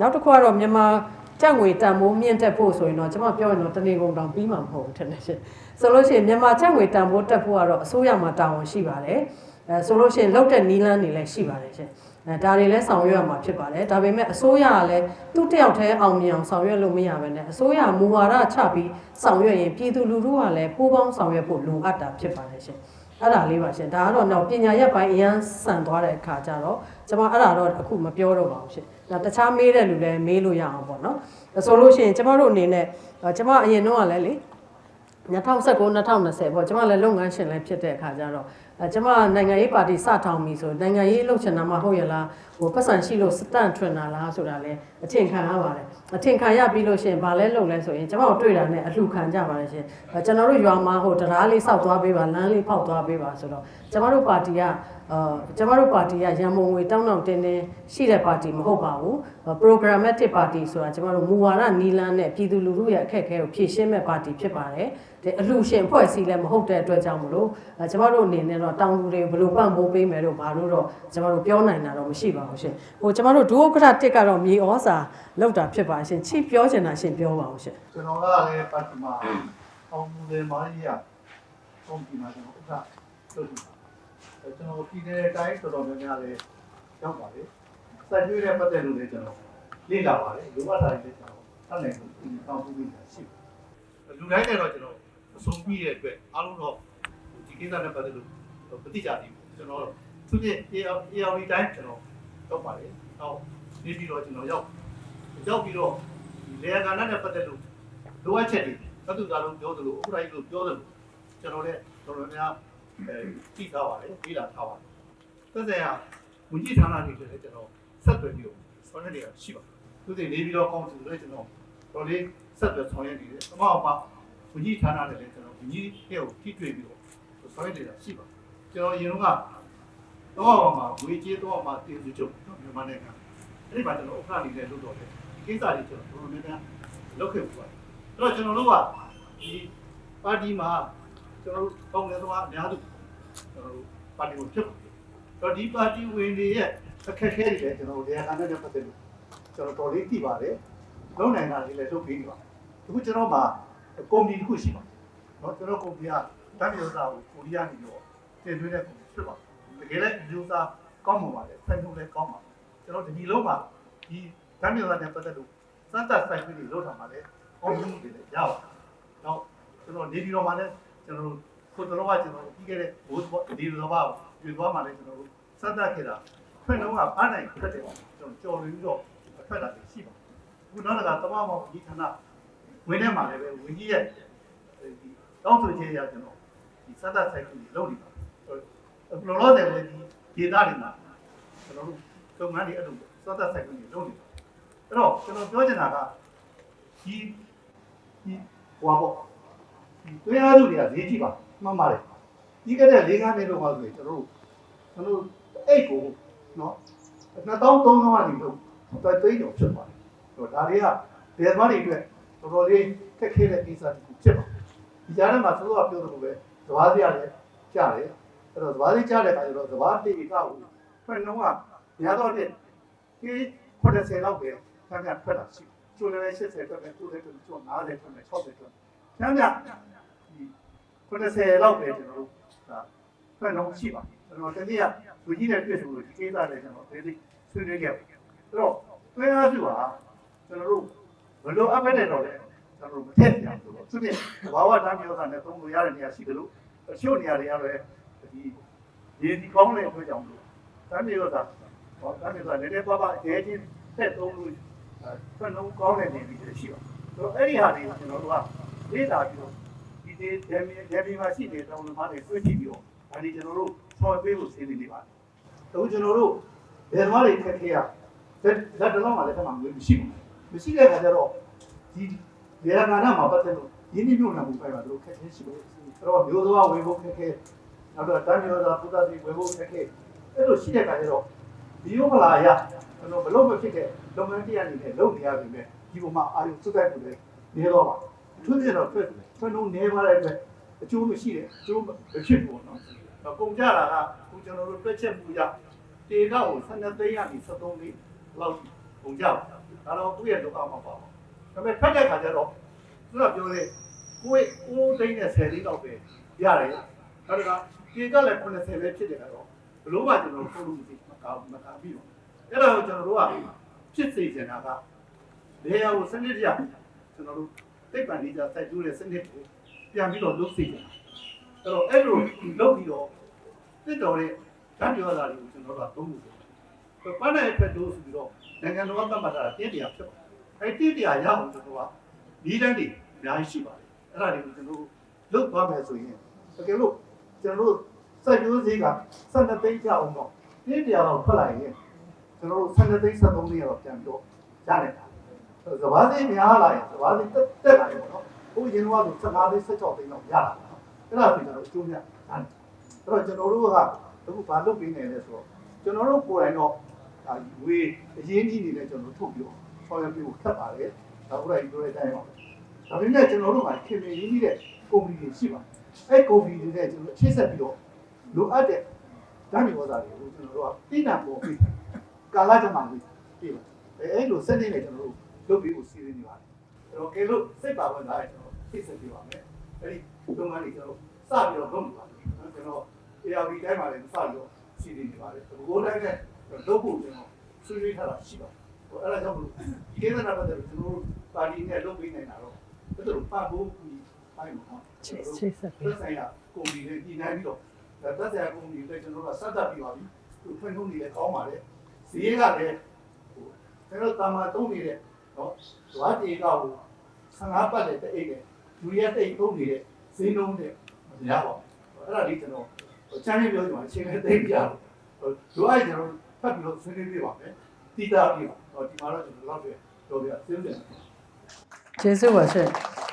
နောက်တစ်ခုကတော့မြန်မာကြက်ငွေတန်ဖိုးမြင့်တက်ဖို့ဆိုရင်တော့ကျွန်မပြောရင်တော့တနေကုန်တောင်ပြီးမှာမဟုတ်ဘူးထင်တယ်ရှင်ဆိုလို့ရှိရင်မြန်မာကြက်ငွေတန်ဖိုးတက်ဖို့ကတော့အစိုးရမှာတာဝန်ရှိပါတယ်အဲဆိုလို့ရှိရင်လောက်တဲ့နီးလန်းတွေလည်းရှိပါတယ်ရှင်အဲဒါတွေလည်းဆောင်ရွက်ရမှာဖြစ်ပါတယ်ဒါပေမဲ့အစိုးရကလည်းသူ့တယောက်တည်းအောင်မြင်အောင်ဆောင်ရွက်လို့မရဘဲနဲ့အစိုးရမူဝါဒချပြီးဆောင်ရွက်ရင်ပြည်သူလူထုကလည်းပူးပေါင်းဆောင်ရွက်ဖို့လိုအပ်တာဖြစ်ပါတယ်ရှင် အဲ့ဒါလေးပါရှင်ဒါကတော့တော့ပညာရက်ပိုင်းအရန်ဆန်သွားတဲ့အခါကျတော့ကျွန်မအဲ့ဒါတော့အခုမပြောတော့ပါဘူးရှင်ဒါတခြားမေးတဲ့လူလည်းမေးလို့ရအောင်ပေါ့နော်ဒါဆိုလို့ရှိရင်ကျွန်မတို့အနေနဲ့အဲကျွန်မအရင်တော့ကလည်းလေ2019 2020ပေါ့ကျွန်မလည်းလုပ်ငန်းရှင်လည်းဖြစ်တဲ့အခါကျတော့အဲ ကျွန်မနိုင်ငံရေးပါတီစထောင်ပြီဆိုနိုင်ငံရေးလှုပ်ချင်တာမှဟုတ်ရလားဟိုပတ်စံရှိလို့စတန့်ထွင်တာလားဆိုတာလည်းအထင်ခံရပါတယ်အထင်ခံရပြီးလို့ရှိရင်ဘာလဲလုပ်လဲဆိုရင်ကျွန်မတို့တွေ့တာနဲ့အလှခံကြပါတယ်ရှင်အဲကျွန်တော်တို့ရွာမှာဟိုတရားလေးစောက်သွားပေးပါလမ်းလေးဖောက်သွားပေးပါဆိုတော့ကျွန်မတို့ပါတီကအာကျွန်မတို့ပါတီကရန်မုံငွေတောင်းတောင်းတင်းတင်းရှိတဲ့ပါတီမဟုတ်ပါဘူး programmatic party ဆိုတာကျွန်တော်တို့မူဝါဒနီလန်းနဲ့ပြည်သူလူထုရဲ့အခက်အခဲကိုဖြည့်ရှင်းမဲ့ပါတီဖြစ်ပါတယ်ဒီအလှရှင်ဖွဲ့စည်းလည်းမဟုတ်တဲ့အတွက်ကြောင့်မလို့အဲကျွန်တော်တို့အနေနဲ့တော့တောင်းသူတွေဘယ်လိုပံ့ပိုးပေးမယ်လို့ဘာလို့တော့ကျွန်တော်တို့ပြောနိုင်တာတော့မရှိပါဘူးရှင်ဟိုကျွန်တော်တို့ဒုဥက္ကဋ္ဌတစ်ကတော့မြေဩစာလောက်တာဖြစ်ပါရှင်ချိပြောချင်တာရှင်ပြောပါဦးရှင်ကျွန်တော်ကလည်းပတ်ထမအောင်မှုတွေမာရီယာကောင်းပြီမှာကျွန်တော်ဥက္ကဋ္ဌလုပ်ပြီအဲကျွန်တော်ပြည်နယ်တိုင်းတော်တော်များများလည်းရောက်ပါလေစိုက်ကျွေးတဲ့ပတ်သက်လို့လည်းကျွန်တော်လေ့လာပါတယ်လူမသားတွေလည်းကျွန်တော်အဲ့လည်းဒီကောင်းမှုတွေရှိတယ်လူတိုင်းနဲ့တော့ကျွန်တော် အဆုံးပြည့်ရဲ့အတွက်အားလုံးတော့ဒီကိစ္စနဲ့ပတ်သက်လို့ပဋိကြတယ်ကျွန်တော်သူပြည့် AR တိုင်းကျွန်တော်ရောက်ပါတယ်ဟောနေပြီးတော့ကျွန်တော်ရောက်ရောက်ပြီးတော့ဒီလေယာကဏ္ဍနဲ့ပတ်သက်လို့လိုအပ်ချက်တွေသတ္တုသားလုံးပြောသလိုဥပဒေလို့ပြောသလိုကျွန်တော်လည်းတော်တော်များအဲသိထားပါတယ်ပြီးလာထားပါတယ်သက်ဆိုင်ရာဝန်ကြီးဌာနတွေလည်းကျွန်တော်ဆက်သွယ်ပြီးတော့ဆောင်ရွက်နေတာရှိပါတယ်သူတွေနေပြီးတော့ကောင်းတယ်လည်းကျွန်တော်တော်လေးဆက်သွယ်ဆောင်ရွက်နေတယ်အမအမ ဝန်ကြီးဌာနတွေလည်းကျွန်တော်ဝန်ကြီးရဲ့ကိုထိတွေ့ပြီးတော့ဆောင်ရွက်နေတာရှိပါတယ်ကျွန်တော်အရင်ကတော့မှာဝေကျေးတော့မှာတည်စုချုပ်မြန်မာနိုင်ငံအဲ့ဒီမှာကျွန်တော်ဥက္ကဋ္ဌနေလည်းလုပ်တော့တယ်ဒီကိစ္စတွေကျွန်တော်တော်တော်များများလုပ်ခဲ့ပါတယ်အဲ့တော့ကျွန်တော်တို့ကဒီပါတီမှာကျွန်တော်တို့ကောင်းတဲ့သွားအများစုကျွန်တော်တို့ပါတီကိုဖြစ်ပါတယ်တော့ဒီပါတီဝင်တွေရဲ့အခက်အခဲတွေလည်းကျွန်တော်တို့တရားခံနဲ့ပတ်သက်လို့ကျွန်တော်တော်လေးသိပါတယ်လုံနိုင်တာတွေလည်းလုပ်ပြီးနေပါတယ်အခုကျွန်တော်မှာ ကွန်ပဏီတစ်ခုရှိပါတယ်နော်ကျွန်တော်ကွန်ပဏီကတန်ရုံသားကိုကိုရီးယားနေတော့တင်သွင်းတဲ့ကွန်ပဏီဖြစ်ပါတယ်တကယ်လည်းယူသားကောင်းမှာပါတယ်ဖန်ထုတ်လည်းကောင်းပါကျွန်တော်ဒီလုံးမှာဒီတန်ရုံသားနဲ့ပတ်သက်လို့စမ်းသပ်ဆိုင်ပြီးလို့ထားမှာလည်းကောင်းမှုတွေလည်းရပါတယ်နောက်ကျွန်တော်နေပြည်တော်မှာလည်းကျွန်တော်တို့ကိုတော်ကကျွန်တော်ပြီးခဲ့တဲ့ဘိုးဒီလိုတော့ပြည်သွားမှာလည်းကျွန်တော်တို့စမ်းသပ်ခဲ့တာဖွင့်တော့ကအားနိုင်ခက်တယ်ကျွန်တော်ကြော်ပြီးတော့ဖက်တာရှိပါတယ်ခုနောက်တစ်ခါတမမောင်ဒီဌာန ဝင်ထဲမှာလည်းပဲဝင်ကြီးရဲ့ဒီတောင်းဆိုချက်ရကျွန်တော်ဒီစက်သက်ဆိုင်ကြီးလုပ်နေပါဘလောလောဆယ်လည်းဒီဒေတာတွေမှာကျွန်တော်တို့လုပ်ငန်းတွေအဲ့လိုစက်သက်ဆိုင်ကြီးလုပ်နေပါအဲ့တော့ကျွန်တော်ပြောချင်တာကဒီဒီဟွာပေါ့ဒီတွဲအားစုတွေကဈေးကြည့်ပါမှန်ပါတယ်ဒီကတဲ့၄၅နှစ်လောက်ပါဆိုရင်ကျွန်တော်တို့ကျွန်တော်တို့အဲ့ကိုနော်2300ကနေလို့တော်သိန်းတော့ဖြစ်ပါတယ်တော့ဒါတွေကဘယ်သမားတွေအတွက် တော်တော်လေးခက်ခဲတဲ့ကိစ္စတစ်ခုဖြစ်ပါတယ်ဒီကြားထဲမှာသို့တော်ပြောသလိုပဲသဘာဝစရာလည်းကြားတယ်အဲ့တော့သဘာဝစကြားတဲ့အခါကျတော့သဘာဝတိကကိုဖွင့်တော့ကများတော့တဲ့ဒီ90လောက်ပဲဆန်းကထွက်လာရှိကျိုးလည်း80ထွက်ပဲကျိုးလည်းကျိုး90ထွက်ပဲ60ထွက်ဆန်းကဒီ90လောက်ပဲကျွန်တော်တို့ဒါဖွင့်တော့ရှိပါကျွန်တော်တတိယလူကြီးနဲ့တွေ့ဆိုလို့ဒီကိစ္စလည်းကျွန်တော်ဒေသဆွေးနွေးခဲ့အဲ့တော့တွဲအားစုဟာကျွန်တော်တို့ဘယ် လိုအပ်ပဲနဲ့တော့လဲကျွန်တော်တို့မထည့်ပြန်ဘူးလို့သူပြဘာဝတမ်းပြောတာနဲ့သုံးလို့ရတဲ့နေရာရှိတယ်လို့အချို့နေရာတွေကတော့ဒီဒီဒီကောင်းတဲ့အတွက်ကြောင့်လို့တမ်းပြောတာဟောတမ်းပြောတာလည်းလည်းပါပါအဲချင်းဆက်သုံးလို့ဆွမ်းလုံးကောင်းတဲ့နေပြီးရှိပါဆိုတော့အဲ့ဒီဟာတွေကိုကျွန်တော်တို့ကလေ့လာပြီးတော့ဒီဒီဒဲမီဒဲမီမှာရှိတဲ့တောင်းလို့မှလည်းတွေ့ကြည့်ပြီးတော့ဒါဒီကျွန်တော်တို့ဆော်ပေးဖို့စီစဉ်နေပါတယ်အခုကျွန်တော်တို့ဘယ်မှာတွေခက်ခဲရဇက်တလုံးမှာလည်းခက်မှာမရှိဘူး မရှိတဲ့အခါကျတော့ဒီဒေရနာနာမှာပတ်သက်လို့ရင်းနှီးမြှုပ်နှံမှုပိုင်းမှာတို့ခက်ခဲရှိလို့အဲ့တော့မျိုးသွားဝေဖို့ခက်ခဲနောက်တော့တန်မျိုးသားပုဒ်တိဝေဖို့ခက်ခဲအဲ့လိုရှိတဲ့အခါကျတော့ဒီဥပလာရကျွန်တော်ဘလို့မဖြစ်တဲ့လုပ်ငန်းတရားအနေနဲ့လုပ်နေရပြီမဲ့ဒီပုံမှာအာရုံစွတ်တိုက်မှုတွေနေတော့ပါသူပြတော့ထွက်ဆွနှုံးနေပါတဲ့အတွက်အကျိုးမရှိတဲ့အကျိုးမဖြစ်ဘူးနော်ပုံကြတာကခုကျွန်တော်တို့တွက်ချက်မှုရတေကောက်ကို12သိန်းကနေ73သိန်းလောက်ပုံကြပါ ဒါတော့သူ့ရဲ့ဒုက္ခမှာပါပါဒါပေမဲ့ဖက်တဲ့ခါကျတော့သူကပြောတယ်ကိုယ်ကိုယ်သိန်းနဲ့10သိန်းတော့ပဲရတယ်နောက်တစ်ခါဒီကလည်း90ပဲဖြစ်တယ်ကတော့ဘလို့မှကျွန်တော်တို့ထုတ်လို့မသိမကောင်းမကောင်းပြီးတော့အဲ့ဒါကိုကျွန်တော်တို့ကဖြစ်စေချင်တာကလေယာကိုစနစ်တကျကျွန်တော်တို့တိတ်ပန်လေးကြစိုက်ကျိုးတဲ့စနစ်ကိုပြန်ပြီးတော့လုပ်စေချင်တာအဲ့တော့အဲ့လိုလုပ်ပြီးတော့တစ်တော်တဲ့ဓာတ်ပြောတာတွေကိုကျွန်တော်တို့ကသုံးလို့ဆို ပန်းတဲ့ဖက်တိုးဆိုပြီးတော့နိုင်ငံတော်ကသတ်မှတ်တာတင်းတရားဖြစ်ပါတယ်အဲ့တင်းတရားရအောင်ကျွန်တော်ကဒီတန်းတွေအများကြီးရှိပါတယ်အဲ့ဒါတွေကိုကျွန်တော်တို့လုပ်သွားမယ်ဆိုရင်တကယ်လို့ကျွန်တော်တို့စိုက်ကျိုးစည်းက12သိန်းကြအောင်တော့တင်းတရားတော့ထွက်လာရင်ကျွန်တော်တို့12သိန်း73သိန်းတော့ပြန်တော့ရနိုင်တာစဘာသိများလာရင်စဘာသိတက်တက်လာရင်ပေါ့နော်။ဘုရင်တော်က15သိန်း16သိန်းလောက်ရလာတာနော်။အဲ့ဒါဆိုကျွန်တော်အကျိုးများတယ်။အဲ့တော့ကျွန်တော်တို့ကအခုဘာလုပ်ပေးနေလဲဆိုတော့ကျွန်တော်တို့ကိုယ်တိုင်တော့ ဒါဝေးအရင်းကြီးနေလဲကျွန်တော်တို့ထုတ်ပြီးတော့ဆော်ရပြဖို့ခက်ပါတယ်။ဒါဥရိုက်ပြောတဲ့အတိုင်းပါပဲ။ဒါပေမဲ့ကျွန်တော်တို့ကခင်မင်းရင်းနေတဲ့ကုမ္ပဏီတွေရှိပါတယ်။အဲ့ကုမ္ပဏီတွေနဲ့ကျွန်တော်ချိတ်ဆက်ပြီးတော့လိုအပ်တဲ့ဓာတ်မြေဩဇာတွေကိုကျွန်တော်တို့ကပြည်နံပေါ်ပြီးကာလကြမှာပြီးပြီးပါ။အဲ့လိုစက်နေနဲ့ကျွန်တော်တို့လုပ်ပြီးကိုစီစဉ်နေပါတယ်။အဲ့တော့ကဲလို့စိတ်ပါဝင်လာရင်ကျွန်တော်သိဆက်ပြပါမယ်။အဲ့ဒီလုပ်ငန်းတွေကျွန်တော်စပြီးတော့လုပ်နေပါတယ်။ကျွန်တော် ARV တိုင်းမှာလည်းစပြီးတော့စီစဉ်နေပါတယ်။ဘိုးတိုင်းနဲ့ လုပ်ဖို့ကျွန်တော်ဆွေးနွေးထားတာရှိပါတယ်။ဟိုအဲ့ဒါကြောင့်မလို့ဒီကိစ္စနဲ့ပတ်သက်လို့ကျွန်တော်ပါတီနဲ့လုပ်ပေးနေတာတော့တော်တော်ပတ်ဖို့ပြီးပိုင်းမှာနော်။ချိတ်ချိတ်ဆက်ပေးသက်ဆိုင်ရာကုမ္ပဏီတွေပြည်နိုင်ပြီးတော့ဒါသက်ဆိုင်ရာကုမ္ပဏီတွေကျွန်တော်တို့ကစက်တက်ပြီးပါပြီ။သူဖွင့်ထုတ်နေလဲကောင်းပါလေ။ဈေးကလည်းဟိုကျွန်တော်တာမတုံးနေတဲ့နော်ဇွာတေကကို15ပတ်တဲ့အိတ်နဲ့လူရက်တိတ်တုံးနေတဲ့ဈေးနှုန်းနဲ့မရပါဘူး။အဲ့ဒါလေးကျွန်တော်ချမ်းရပြောကြပါအချိန်နဲ့တိတ်ပြတော့ဇွာကျွန်တော် ဖတ်ပြီးတော့ဆွေးနွေးပြပါမယ်။တိတာပြပါ။ဟောဒီမှာတော့ကျွန်တော်တော့ပြောပြစဉ်းစားကျေးဇူးပါရှင်